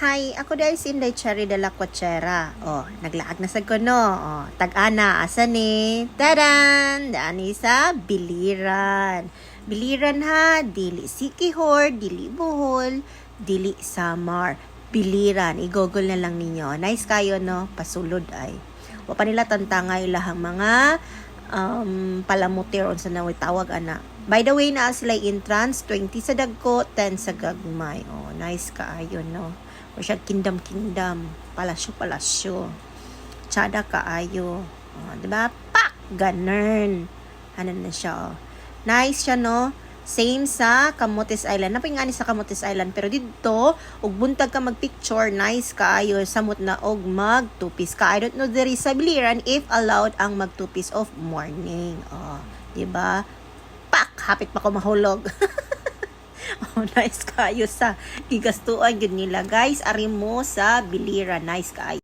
Hi, ako dahil si Inday Cherry de la Cochera. Oh, naglaag na sa kuno. Oh, tag-ana, asa ni? Tadan! Dani sa Biliran. Biliran ha, dili Sikihor, dili Bohol, dili Samar. Biliran, i-google na lang ninyo. Nice kayo, no? Pasulod ay. Wa pa nila tantangay lahang mga um, palamutir on sa naway tawag ana. By the way, na sila entrance, 20 sa dagko, 10 sa gagmay. Oh, nice kaayo, no? O siya kingdom kingdom, palasyo palasyo. Tsada kaayo. Oh, 'di ba? Pak ganern. Ano na siya, oh. Nice siya, no? Same sa Camotes Island. Napay nga ni sa Camotes Island. Pero dito, ug buntag ka mag-picture, nice kaayo. Samot na og mag two-piece ka. I don't know there is sa biliran if allowed ang mag two-piece of morning. Oh, 'di ba? Pak! Hapit pa ko mahulog. oh, nice kayo sa gigastuan yun nila. Guys, ari mo sa biliran. Nice kayo.